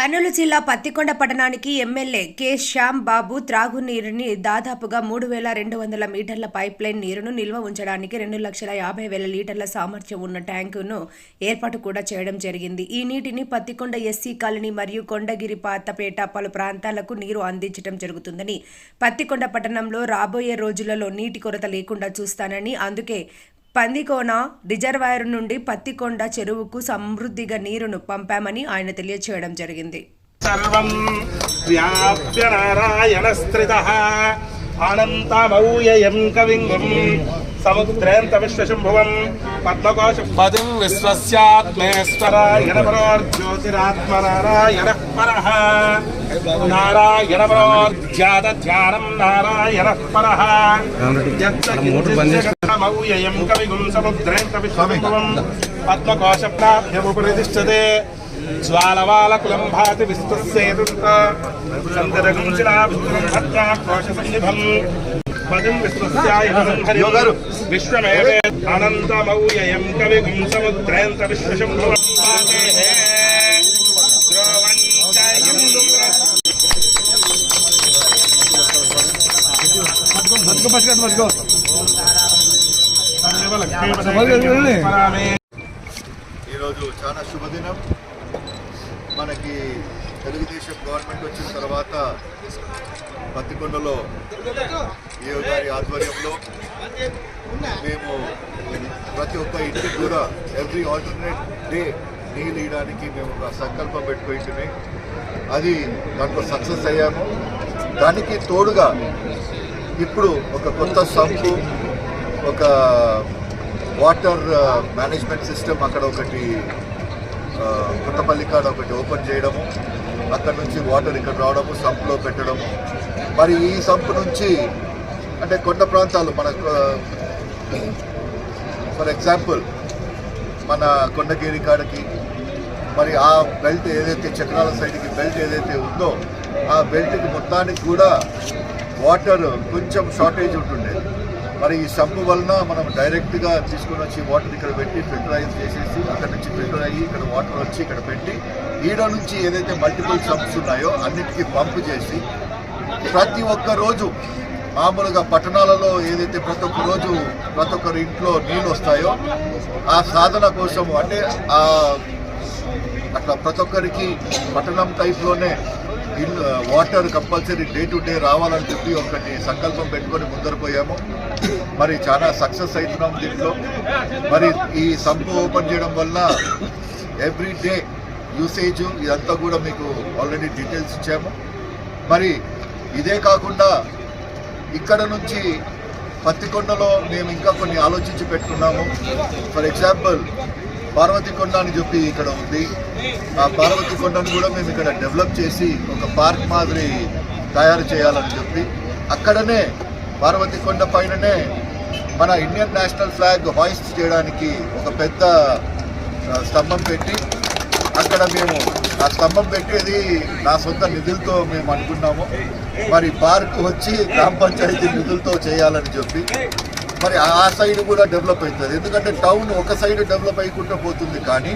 కర్నూలు జిల్లా పత్తికొండ పట్టణానికి MLA K. Shyam Babu త్రాగునీరుని దాదాపుగా మూడు వేల రెండు వందల మీటర్ల పైప్లైన్ నీరును నిల్వ ఉంచడానికి రెండు లక్షల యాభై వేల లీటర్ల సామర్థ్యం ఉన్న ట్యాంకును ఏర్పాటు కూడా చేయడం జరిగింది. ఈ నీటిని పత్తికొండ ఎస్సీ కాలనీ మరియు కొండగిరి పాతపేట పలు ప్రాంతాలకు నీరు అందించడం జరుగుతుందని పత్తికొండ పట్టణంలో రాబోయే రోజులలో నీటి కొరత లేకుండా చూస్తానని అందుకే పందికోన రిజర్వాయర్ నుండి పత్తికొండ చెరువుకు సమృద్ధిగా నీరును పంపామని ఆయన తెలియచేయడం జరిగింది. సర్వం వ్యాప్య నారాయణస్త్రితः. అనంతమౌయయం కవింగం. సముద్రేంత విశ్వశంభువం పద్మకోశ పదిం విశ్వస్యాత్మేశ్వరాయణ పరోర్జ్యోతిరాత్మనారాయణ పరః నారాయణ పరోర్జ్యాత ధ్యానం నారాయణ పరః మౌయయం కవిగుం సముద్రేంత విశ్వశంభువం పద్మకోశ ప్రాభ్యముపరితిష్టతే జ్వాలవాలకులం భాతి విస్తస్యేదుంత విశ్వమేవే అనంతమౌయయం కవిగుం సముద్రేంత విశ్వశంభువం ఈరోజు చాలా శుభదినం. మనకి తెలుగుదేశం గవర్నమెంట్ వచ్చిన తర్వాత పత్తికొండలో ఏ గారి ఆధ్వర్యంలో మేము ప్రతి ఒక్క ఇంటికి కూడా ఎవ్రీ ఆల్టర్నేట్ డే నీళ్ళు ఇవ్వడానికి మేము ఒక సంకల్పం పెట్టుకుంటుంది అది దాంట్లో సక్సెస్ అయ్యాము. దానికి తోడుగా ఇప్పుడు ఒక కొత్త సంపు ఒక వాటర్ మేనేజ్మెంట్ సిస్టమ్ అక్కడ ఒకటి కొత్తపల్లి కాడ ఒకటి ఓపెన్ చేయడము అక్కడ నుంచి వాటర్ ఇక్కడ రావడము సంప్లో పెట్టడము. మరి ఈ సంప్ నుంచి అంటే కొండ ప్రాంతాలు మన ఫర్ ఎగ్జాంపుల్ మన కొండగిరి కాడకి మరి ఆ బెల్ట్ ఏదైతే చక్రాల సైడ్కి బెల్ట్ ఏదైతే ఉందో ఆ బెల్ట్కి మొత్తానికి కూడా వాటర్ కొంచెం షార్టేజ్ ఉంటుండేది మరి ఈ సంపు వలన మనం డైరెక్ట్గా తీసుకొని వచ్చి వాటర్ ఇక్కడ పెట్టి ఫిల్టరైజ్ చేసేసి అక్కడ నుంచి ఫిల్టర్ అయ్యి ఇక్కడ వాటర్ వచ్చి ఇక్కడ పెట్టి ఈడ నుంచి ఏదైతే మల్టిపుల్ సంప్స్ ఉన్నాయో అన్నిటికీ పంప్ చేసి ప్రతి ఒక్క రోజు మామూలుగా పట్టణాలలో ఏదైతే ప్రతి ఒక్క రోజు ప్రతి ఒక్కరి ఇంట్లో నీళ్ళు వస్తాయో ఆ సాధన కోసం అంటే ఆ అట్లా ప్రతి ఒక్కరికి పట్టణం టైప్లోనే ఇల్లు water compulsory day to day రావాలని చెప్పి ఒకటి సంకల్పం పెట్టుకొని ముందర పోయాము మరి చాలా సక్సెస్ అవుతున్నాం దీంట్లో. మరి ఈ సంపు ఓపెన్ చేయడం వల్ల ఎవ్రీ డే యూసేజ్ ఇదంతా కూడా మీకు ఆల్రెడీ డీటెయిల్స్ ఇచ్చాము. మరి ఇదే కాకుండా ఇక్కడ నుంచి పత్తికొండలో మేము ఇంకా కొన్ని ఆలోచించి పెట్టుకున్నాము. ఫర్ ఎగ్జాంపుల్ పార్వతి కొండ అని చెప్పి ఇక్కడ ఉంది. ఆ పార్వతి కొండను కూడా మేము ఇక్కడ డెవలప్ చేసి ఒక పార్క్ మాదిరి తయారు చేయాలని చెప్పి అక్కడనే పార్వతి కొండ పైననే మన ఇండియన్ నేషనల్ ఫ్లాగ్ హాయిస్ట్ చేయడానికి ఒక పెద్ద స్తంభం పెట్టి అక్కడ మేము ఆ స్తంభం పెట్టేది నా సొంత నిధులతో మేము అనుకున్నాము. మరి పార్క్ వచ్చి గ్రామ పంచాయతీ నిధులతో చేయాలని చెప్పి మరి ఆ సైడ్ కూడా డెవలప్ అవుతుంది. ఎందుకంటే టౌన్ ఒక సైడ్ డెవలప్ అయ్యకుండా పోతుంది కానీ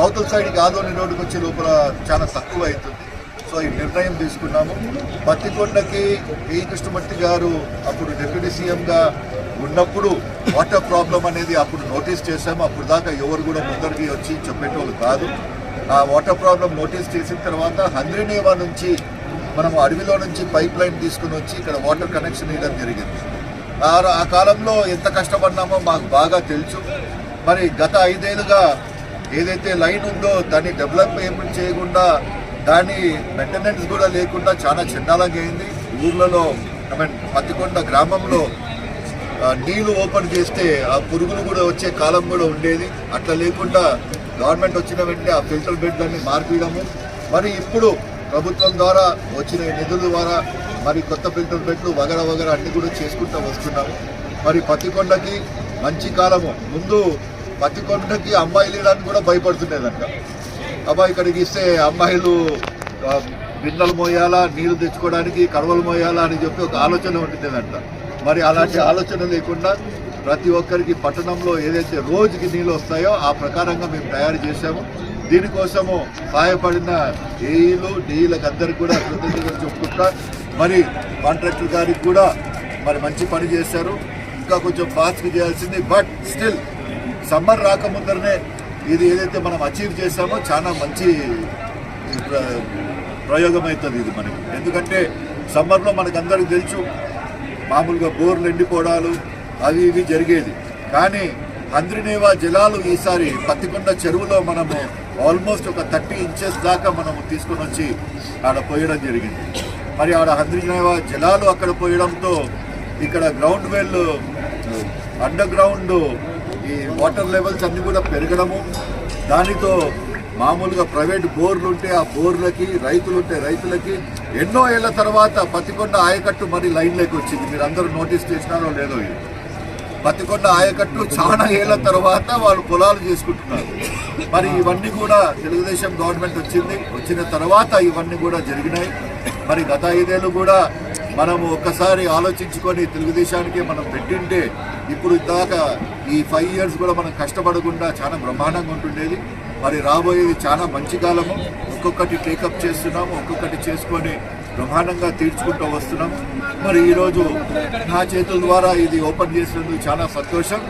అవతల సైడ్కి ఆదోని రోడ్డుకి వచ్చే లోపల చాలా తక్కువ అవుతుంది. సో ఈ నిర్ణయం తీసుకున్నాము. పత్తికొండకి ఏ కృష్ణమూర్తి గారు అప్పుడు డిప్యూటీ సీఎంగా ఉన్నప్పుడు వాటర్ ప్రాబ్లం అనేది అప్పుడు నోటీస్ చేశాము. అప్పుడు దాకా ఎవరు కూడా ముందరికి వచ్చి చెప్పేటోళ్ళు కాదు. ఆ వాటర్ ప్రాబ్లం నోటీస్ చేసిన తర్వాత హంద్రీనేవా నుంచి మనం అడవిలో నుంచి పైప్ లైన్ తీసుకుని వచ్చి ఇక్కడ వాటర్ కనెక్షన్ ఇవ్వడం జరిగింది. ఆ కాలంలో ఎంత కష్టపడినామో మాకు బాగా తెలుసు. మరి గత ఐదేళ్ళుగా ఏదైతే లైన్ ఉందో దాన్ని డెవలప్మెంట్ చేయకుండా దాని మెయింటెనెన్స్ కూడా లేకుండా చాలా చెండాలంగా అయింది. ఊర్లలో ఐ మీన్ పత్తికొండ గ్రామంలో నీళ్ళు ఓపెన్ చేస్తే ఆ పురుగులు కూడా వచ్చే కాలం కూడా ఉండేది. అట్లా లేకుండా గవర్నమెంట్ వచ్చిన వెంటనే ఆ ఫిల్టర్ బెడ్లన్నీ మార్పియడము. మరి ఇప్పుడు ప్రభుత్వం ద్వారా వచ్చిన నిధుల ద్వారా మరి కొత్త ఫిల్టర్ పెట్లు వగర వగర అన్ని కూడా చేసుకుంటూ వస్తున్నాము. మరి పత్తికొండకి మంచి కాలము. ముందు పత్తికొండకి అమ్మాయిలు ఇవ్వడానికి కూడా భయపడుతుండేదంట. అబ్బాయి ఇక్కడికి ఇస్తే అమ్మాయిలు ఆ, మోయాలా నీళ్ళు తెచ్చుకోవడానికి కడవలు మోయాలా అని చెప్పి ఒక ఆలోచన ఉంటుందంట మరి అలాంటి ఆలోచన లేకుండా ప్రతి ఒక్కరికి పట్టణంలో ఏదైతే రోజుకి నీళ్ళు వస్తాయో ఆ ప్రకారంగా మేము తయారు చేసాము దీనికోసము సహాయపడిన ఏఈలు డిఈలకు అందరికి కూడా కృతజ్ఞతలు చెప్పుకుంటా మరి కాంట్రాక్టర్ గారికి కూడా మరి మంచి పని చేశారు. ఇంకా కొంచెం ఫాస్ట్గా చేయాల్సింది బట్ స్టిల్ సమ్మర్ రాకముందరనే ఇది ఏదైతే మనం అచీవ్ చేశామో చాలా మంచి ప్ర- ప్రయోగం అవుతుంది ఇది మనకి. ఎందుకంటే సమ్మర్లో మనకు అందరికి తెలుసు మామూలుగా బోర్లు ఎండిపోవడాలు అవి ఇవి జరిగేది. కానీ అంద్రినేవా జలాలు ఈసారి పత్తికొండ చెరువులో మనము ఆల్మోస్ట్ ఒక థర్టీ ఇంచెస్ దాకా మనము తీసుకొని వచ్చి ఆడ పోయడం జరిగింది. మరి ఆడ హంద్రినేవా జలాలు అక్కడ పోయడంతో ఇక్కడ గ్రౌండ్ వెల్ అండర్ గ్రౌండ్ ఈ వాటర్ లెవెల్స్ అన్నీ కూడా పెరగడము. దానితో మామూలుగా ప్రైవేట్ బోర్లు ఉంటే ఆ బోర్లకి రైతులు ఉంటే రైతులకి ఎన్నో ఏళ్ళ తర్వాత పతికొండ ఆయకట్టు మరి లైన్లోకి వచ్చింది. మీరు అందరూ నోటీస్ చేసినారో లేదో ఇది. బతికొండ ఆయకట్టు చాలా ఏళ్ళ తర్వాత వాళ్ళు పొలాలు చేసుకుంటున్నారు. మరి ఇవన్నీ కూడా తెలుగుదేశం గవర్నమెంట్ వచ్చింది. వచ్చిన తర్వాత ఇవన్నీ కూడా జరిగినాయి. మరి గత ఐదేళ్ళు కూడా మనము ఒక్కసారి ఆలోచించుకొని తెలుగుదేశానికి మనం పెట్టింటే ఇప్పుడు దాకా ఈ ఫైవ్ ఇయర్స్ కూడా మనం కష్టపడకుండా చాలా బ్రహ్మాండంగా ఉంటుండేది. మరి రాబోయేది చాలా మంచి కాలము. ఒక్కొక్కటి టేకప్ చేస్తున్నాము ఒక్కొక్కటి చేసుకొని బ్రహ్మాండంగా తీర్చుకుంటూ వస్తున్నాం. మరి ఈరోజు నా చేతుల ద్వారా ఇది ఓపెన్ చేసినందుకు చాలా సంతోషం.